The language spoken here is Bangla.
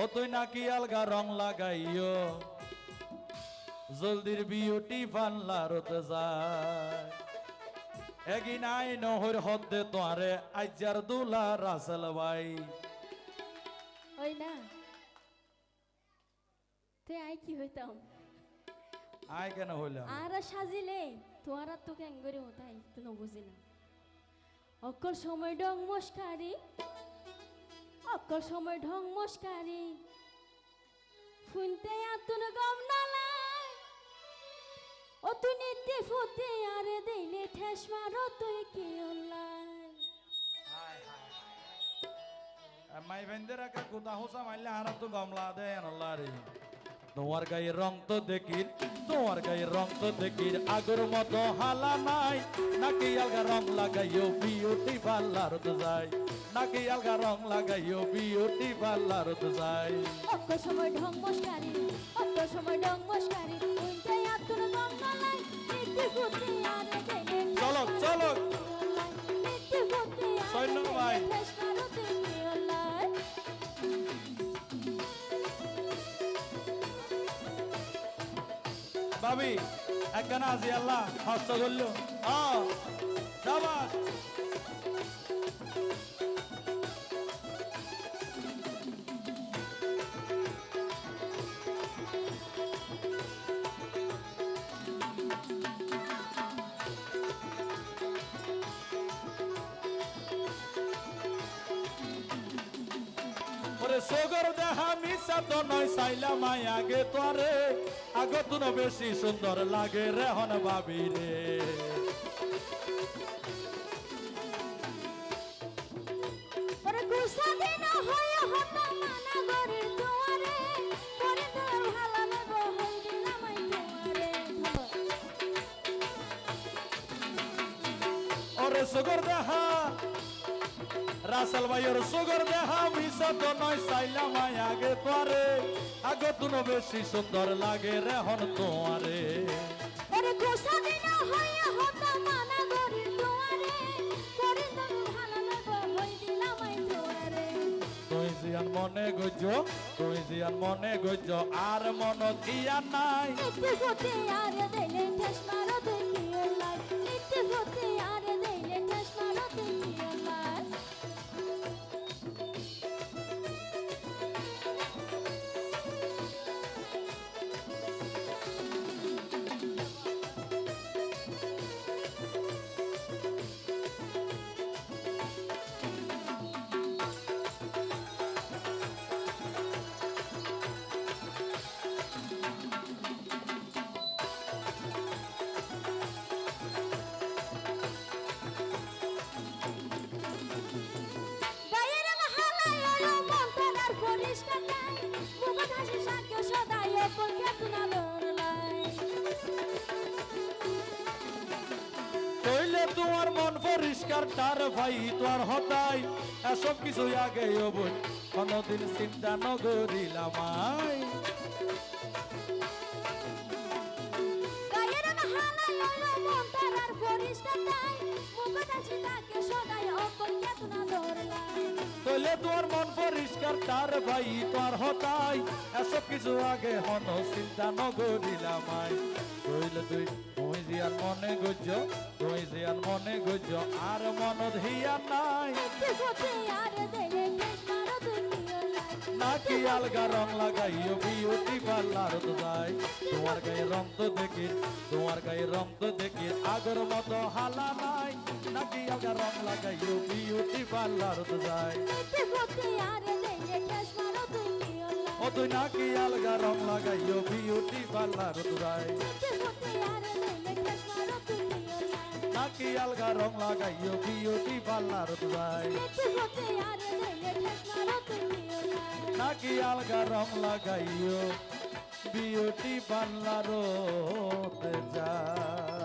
ও তুই নাকি আলগা রং লাগাইও? জলদির বিউটি পার্লারতে যায়। এগিন আই নহর হদ্দে তোয়ারে আইজার দুলা রাসেল ভাই। ওই না তুই আই কি হইতাম? আয় কেন হইলাম? আর সাজিলে আর তোকে এঙ্গরে হতাই তো বুঝি না অকল সময় ডং মস্কারি অকল সময় ঢং মস্কারি। ফুনতে আতুন গম নালাই ও তুই নিতে ফুতে আরে দিলে ঠেস মারো তুই কি মাই ভেন্দে রাখা কুতা হোসা মাইলে হারা তো গমলা দে আল্লাহ রে তোমার গায়ে রং তো দেখি তোমার গায়ে রং তো দেখি আগর মতো হালা নাই, নাকি আলগা রং লাগাইও বিউটি পার্লার তো যাই নাকি আলগা রং লাগাইও বিউটি পার্লার তো যাই অকল সময় ঢং মস্কারি অকল সময় ঢং মস্কারি ফুনতে আতুন গম নালাই নিতে ফুতে আরে ভাবি একখানা আজি আল্লাহ হস্ত ধরল। ও সগর দেহা মিশা তো নয় সাইলাম আগে তোরে। আগে তুন বেশি সুন্দর লাগে রে হন ভাবি রে। সগর দেহা রাসেল ভাইয়ের সগর দেহা মিশা তো নয় সাইলাম আগে তোরে আগে তুন বেশি সুন্দর লাগে রে হন তোয়ারে ওরে গুসা দিন হতো মানা গরির দুয়ারে করে তোর ভালো নেব হই দিলাম আই তোমারে তুই জিয়ান মনে গজ্জ তুই জিয়ান মনে গজ্জ আর মন দিয়া নাই। আরে ঠেস কইলে তোমার মন পরিষ্কার, তার ভাই তোর হতাই। এসব কিছু আগে অবই কোনদিন চিন্তা নগরিলাম রং হালাই হলো মন পরিষ্কার, তার ভাই তোর হতাই। এসব কিছু আগে হন, চিন্তা নগরিলাম আই কইলে তুই তুই জিয়ান মনে গজ্জ, তুই জিয়ান মনে গজ্জ, আর মন ধিয়া নাই। নাকি আলগা রং লাগাইও বিউটি পার্লার তো যাই তোমার গায়ে রং তো দেখি তোমার গায়ে রং তো দেখি আগর মতো হালা নাই। নাকি আলগা রং লাগাইও বিউটি পার্লার তো যাই ও তুই নাকি আলগা রং লাগাইও বিউটি পার্লার তো যাই নাকি আলগা রং লাগাইও বিউটি মারো তুই নাকি আলগা রং লাগাইও বিউটি পাল্লার যায়